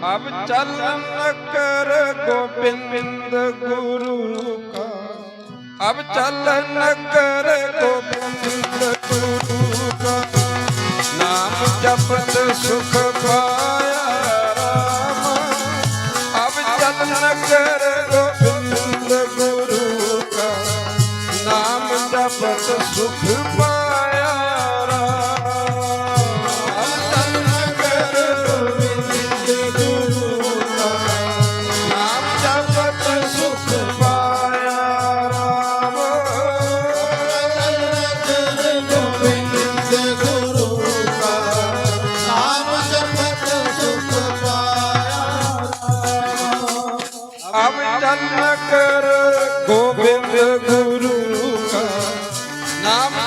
ਅਬ ਚਲਨ ਕਰ ਗੋਬਿੰਦ ਗੁਰੂ ਕਾ। ਅਬ ਚਲਨ ਕਰ ਗੋਬਿੰਦ ਗੁਰੂ ਕਾ। ਨਾਮ ਜਪਤ ਸੁਖ ਪਾਇਆ ਰਾਮ। ਅਬ ਚਲਨ ਕਰ ਗੋਬਿੰਦ ਗੁਰੂ ਕਾ। ਨਾਮ ਜਪਤ ਸੁਖ ਪਾਇਆ भजन कर गोविंद गुरु का नाम